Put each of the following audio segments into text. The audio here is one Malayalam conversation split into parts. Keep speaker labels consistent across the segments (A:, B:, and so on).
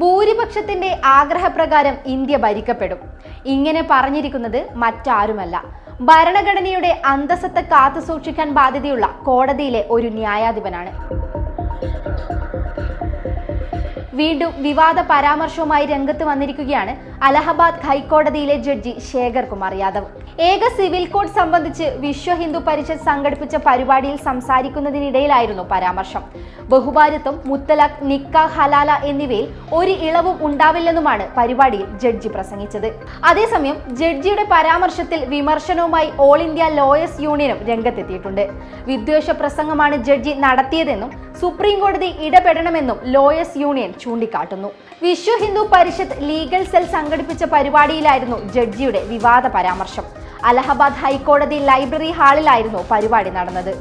A: ഭൂരിപക്ഷത്തിന്റെ ആഗ്രഹപ്രകാരം ഇന്ത്യ ഭരിക്കപ്പെടും. ഇങ്ങനെ പറഞ്ഞിരിക്കുന്നത് മറ്റാരുമല്ല. ഭരണഘടനയുടെ അന്തസ്സത്തെ കാത്തുസൂക്ഷിക്കാൻ ബാധ്യതയുള്ള കോടതിയിലെ ഒരു ന്യായാധിപനാണ്. വീണ്ടും വിവാദ പരാമർശവുമായി രംഗത്ത് വന്നിരിക്കുകയാണ് അലഹബാദ് ഹൈക്കോടതിയിലെ ജഡ്ജി ശേഖർ കുമാർ യാദവ്. ഏക സിവിൽ കോഡ് സംബന്ധിച്ച് വിശ്വ ഹിന്ദു പരിഷത്ത് സംഘടിപ്പിച്ച പരിപാടിയിൽ സംസാരിക്കുന്നതിനിടയിലായിരുന്നു പരാമർശം. ബഹുഭാരത്വം മുത്തലാഖ് നിക്ക ഹലാല എന്നിവയിൽ ഒരു ഇളവും ഉണ്ടാവില്ലെന്നുമാണ് പരിപാടിയിൽ ജഡ്ജി പ്രസംഗിച്ചത്. അതേസമയം ജഡ്ജിയുടെ പരാമർശത്തിൽ വിമർശനവുമായി ഓൾ ഇന്ത്യ ലോയേഴ്സ് യൂണിയനും രംഗത്തെത്തിയിട്ടുണ്ട്. വിദ്വേഷ പ്രസംഗമാണ് ജഡ്ജി നടത്തിയതെന്നും സുപ്രീം കോടതി ഇടപെടണമെന്നും ലോയേഴ്സ് യൂണിയൻ ചൂണ്ടിക്കാട്ടുന്നു. വിശ്വ ഹിന്ദു പരിഷത്ത് ലീഗൽ സെൽ സംഘടിപ്പിച്ച പരിപാടിയിലായിരുന്നു ജഡ്ജിയുടെ വിവാദ പരാമർശം. അലഹബാദ് ഹൈക്കോടതി ലൈബ്രറി ഹാളിലായിരുന്നു പരിപാടി നടന്നത്.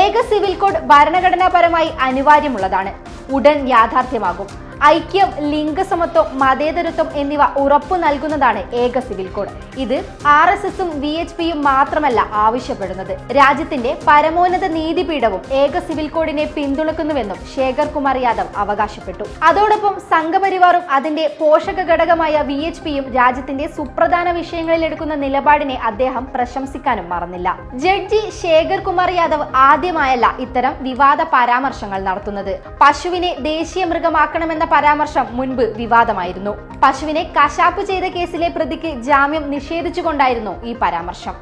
A: ഏക സിവിൽ കോഡ് ഭരണഘടനാപരമായി അനിവാര്യമുള്ളതാണ്. ഉടൻ യാഥാർത്ഥ്യമാകും. ഐക്യം ലിംഗസമത്വം മതേതരത്വം എന്നിവ ഉറപ്പു നൽകുന്നതാണ് ഏക സിവിൽ കോഡ്. ഇത് ആർ എസ് എസും വി എച്ച് പിയും മാത്രമല്ല ആവശ്യപ്പെടുന്നത്. രാജ്യത്തിന്റെ പരമോന്നത നീതിപീഠവും ഏക സിവിൽ കോഡിനെ പിന്തുണക്കുന്നുവെന്നും ശേഖർ കുമാർ യാദവ് അവകാശപ്പെട്ടു. അതോടൊപ്പം സംഘപരിവാറും അതിന്റെ പോഷക ഘടകമായ വി എച്ച് പിയും രാജ്യത്തിന്റെ സുപ്രധാന വിഷയങ്ങളിൽ എടുക്കുന്ന നിലപാടിനെ അദ്ദേഹം പ്രശംസിക്കാനും മറന്നില്ല. ജഡ്ജി ശേഖർ കുമാർ യാദവ് ആദ്യമായല്ല ഇത്തരം വിവാദ പരാമർശങ്ങൾ നടത്തുന്നത്. പശുവിനെ ദേശീയ മൃഗമാക്കണമെന്ന പരാമർശം മുൻപ് വിവാദമായിരുന്നു. പശുവിനെ കശാപ്പ് ചെയ്ത കേസിലെ പ്രതിക്ക് ജാമ്യം നിഷേധിച്ചുകൊണ്ടായിരുന്നു ഈ പരാമർശം.